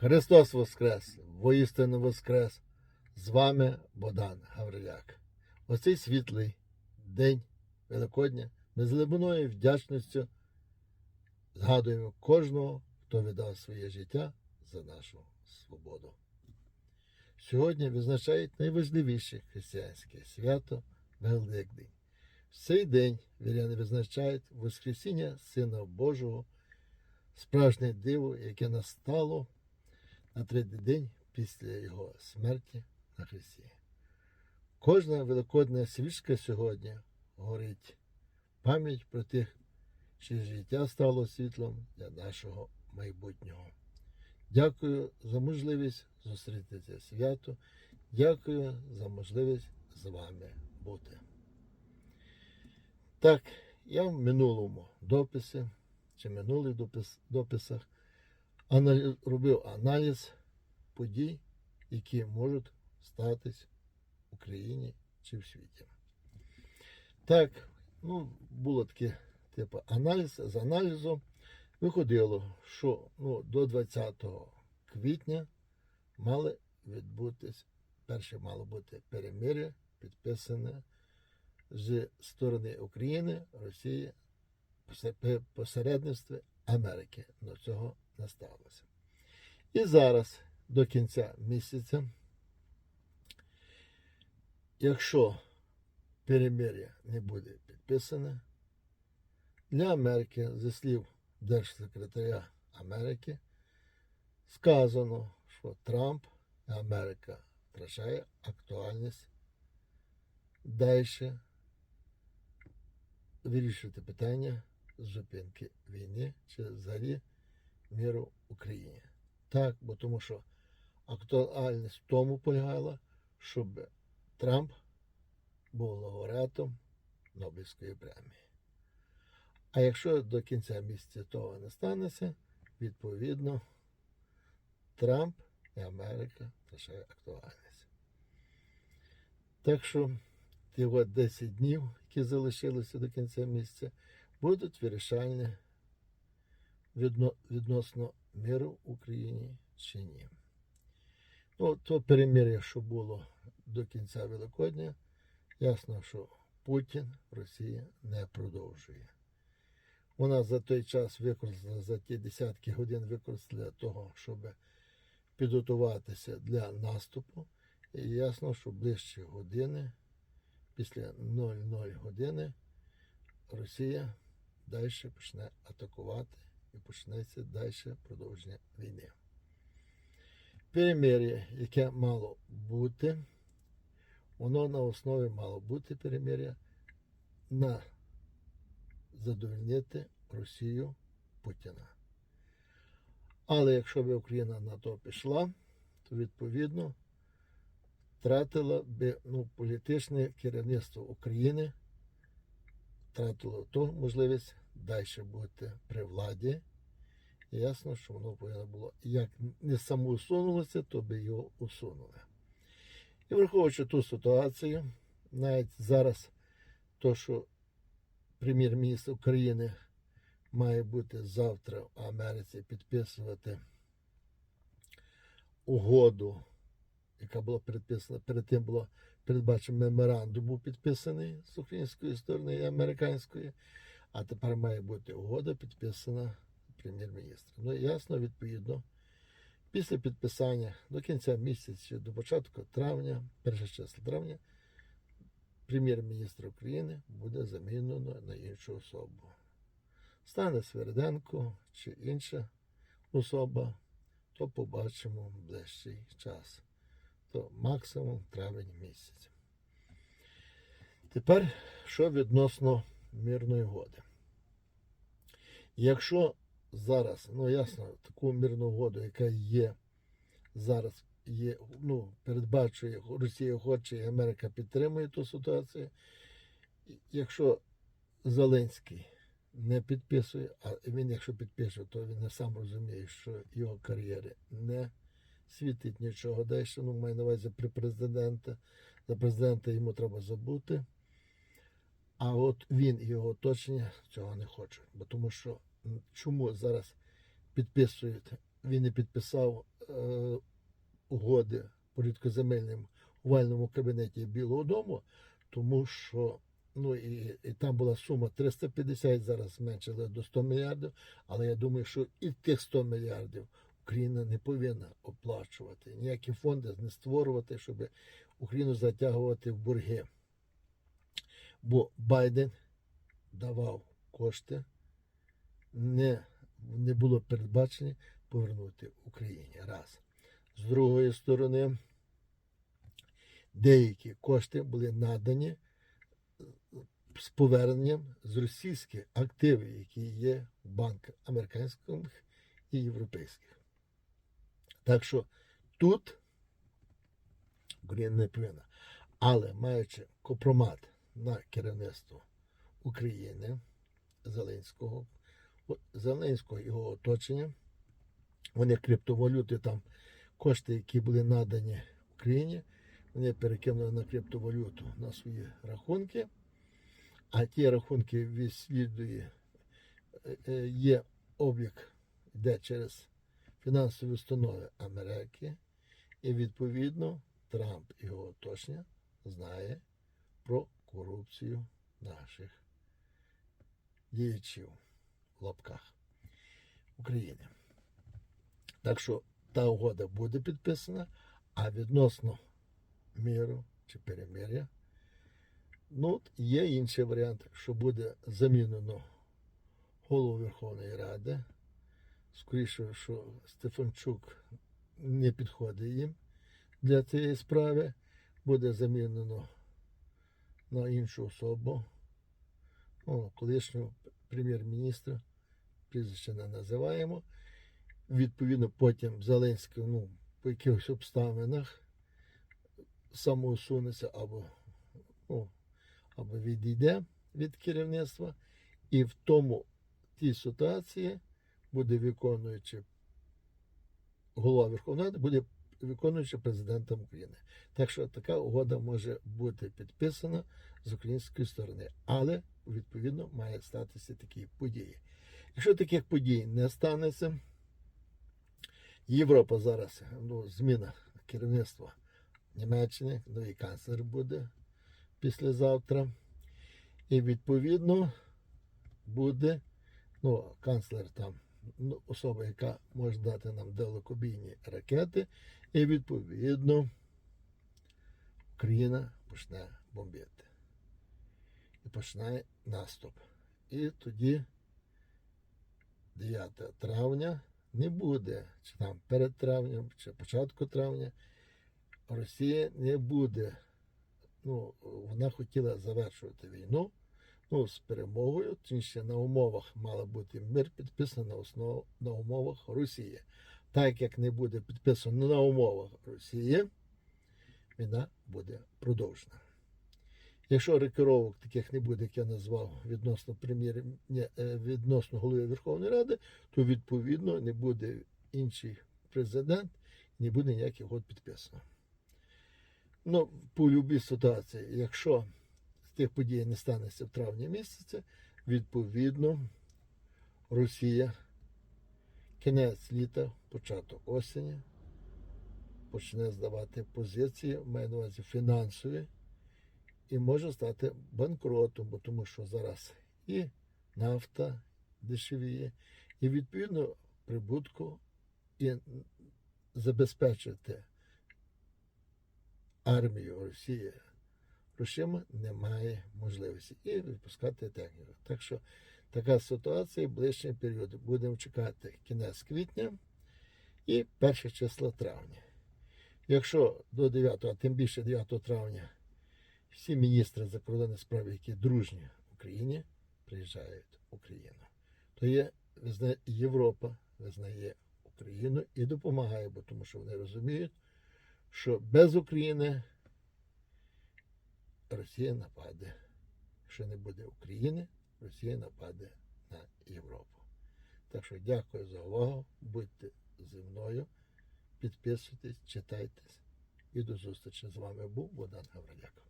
Христос Воскрес! Воістину Воскрес! З вами Богдан Гавриляк. Оцей світлий день Великодня ми з глибиною вдячністю згадуємо кожного, хто віддав своє життя за нашу свободу. Сьогодні визначають найважливіше християнське свято Великдень. В цей день віряни визначають Воскресіння Сина Божого, справжнє диво, яке настало на третій день після його смерті на Христі. Кожна великодна свічка сьогодні горить пам'ять про тих, чиє життя стало світлом для нашого майбутнього. Дякую за можливість зустріти це свято. Дякую за можливість з вами бути. Так, я в минулому дописі чи минулих допис, аналіз, робив аналіз подій, які можуть статись в Україні чи в світі. Так, ну, було таке, типу, аналіз з аналізу виходило, що ну, до 20 квітня мали відбутись, перше мало бути перемир'я, підписане з сторони України, Росії, посе- посередництві Америки. Но цього не сталося. І зараз до кінця місяця, якщо перемир'я не буде підписане, для Америки, зі слів Держсекретаря Америки, сказано, що Трамп і Америка втрачає актуальність далі вирішувати питання зупинки війни чи взагалі миру Україні. Так, бо тому що актуальність в тому полягала, щоб Трамп був лауреатом Нобелівської премії. А якщо до кінця місяця того не станеться, відповідно Трамп і Америка втрачає актуальність. Так що ті 10 днів, які залишилися до кінця місяця, будуть вирішальні відносно миру в Україні чи ні. Ну, то перемир'я, що було до кінця Великодня, ясно, що Путін Росія не продовжує. Вона за той час використала, за ті десятки годин використала для того, щоб підготуватися для наступу. І ясно, що ближчі години, після 00 години, Росія далі почне атакувати і почнеться далі продовження війни. Перемир'я, яке мало бути, воно на основі мало бути перемир'я на задовольнити Росію Путіна. Але якщо б Україна на то пішла, то відповідно втратила би ну, політичне керівництво України, втратило ту можливість далі бути при владі. Ясно, що воно повинно було, як не самоусунулося, то би його усунули. І враховуючи ту ситуацію, навіть зараз то, що прем'єр-міністр України має бути завтра в Америці підписувати угоду, яка була підписана, перед тим було передбачено меморандум був підписаний з української сторони і американської, а тепер має бути угода підписана прем'єр-міністром. Ну, ясно, відповідно, після підписання до кінця місяця, до початку травня, перше число травня, прем'єр-міністр України буде замінено на іншу особу. Стане Сверденко чи інша особа, то побачимо ближчий час. То максимум травень місяць. Тепер що відносно мирної угоди? Якщо зараз, ну ясно, таку мирну угоду, яка є зараз, є, ну, передбачує, Росія хоче і Америка підтримує ту ситуацію. Якщо Зеленський не підписує, а він, якщо підпише, то він не сам розуміє, що його кар'єри не світить нічого далі. Ну, маю на увазі при президента. За президента йому треба забути. А от він і його оточення цього не хочуть. Бо тому що чому зараз підписують, він не підписав е, угоди по рідкоземельним у вальному кабінеті Білого Дому, тому що ну і, і там була сума 350, зараз зменшили до 100 мільярдів. Але я думаю, що і тих 100 мільярдів Україна не повинна оплачувати. Ніякі фонди не створювати, щоб Україну затягувати в борги. Бо Байден давав кошти, не, не було передбачені повернути Україні. Раз. З другої сторони, деякі кошти були надані з поверненням з російських активів, які є в банках американських і європейських. Так що тут Україна не повинна. Але маючи компромат на керівництво України, Зеленського, Зеленського його оточення, вони криптовалюти там кошти, які були надані Україні, вони перекинули на криптовалюту на свої рахунки, а ті рахунки відслідує, е, е, є облік, йде через фінансові установи Америки, і відповідно Трамп його оточення знає про корупцію наших діячів в лапках України. Так що та угода буде підписана, а відносно миру чи перемир'я, ну, є інший варіант, що буде замінено голову Верховної Ради. Скоріше, що Стефанчук не підходить їм для цієї справи, буде замінено на іншу особу, ну, колишнього прем'єр-міністра, прізвище не називаємо. Відповідно, потім Зеленський, ну, по якихось обставинах самоусунеться або, ну, або відійде від керівництва, і в тому тій ситуації буде виконуючи голова Верховної Ради, буде виконуючи президентом України. Так що така угода може бути підписана з української сторони, але відповідно має статися такі події. Якщо таких подій не станеться, Європа зараз ну, зміна керівництва Німеччини, новий канцлер буде післязавтра. І відповідно буде ну, канцлер там ну, особа, яка може дати нам далекобійні ракети, і відповідно Україна почне бомбити. І почне наступ. І тоді 9 травня не буде, чи там перед травнем, чи початку травня, Росія не буде. Ну, вона хотіла завершувати війну ну, з перемогою, ще на умовах мала бути мир підписаний на основ, на умовах Росії. Так як не буде підписано на умовах Росії, війна буде продовжена. Якщо рекеровок таких не буде, як я назвав відносно прем'єр, е, відносно голови Верховної Ради, то відповідно не буде інший президент, не буде ніяких угод підписано. Ну, по любій ситуації, якщо тих подій не станеться в травні місяці, відповідно Росія кінець літа, початок осені почне здавати позиції, маю на увазі фінансові, і може стати банкротом, бо тому що зараз і нафта дешевіє, і відповідно прибутку і забезпечити армію Росії грошима немає можливості і випускати техніку. Так що така ситуація в ближчий період. Будемо чекати кінець квітня і перше число травня. Якщо до 9, а тим більше 9 травня, всі міністри закордонних справ, які дружні Україні, приїжджають в Україну, то є визнає Європа визнає Україну і допомагає, бо тому що вони розуміють, що без України Росія нападе. Якщо не буде України, Росія нападе на Європу. Так що дякую за увагу. Будьте зі мною, підписуйтесь, читайтесь і до зустрічі. З вами був Богдан Гавриляк.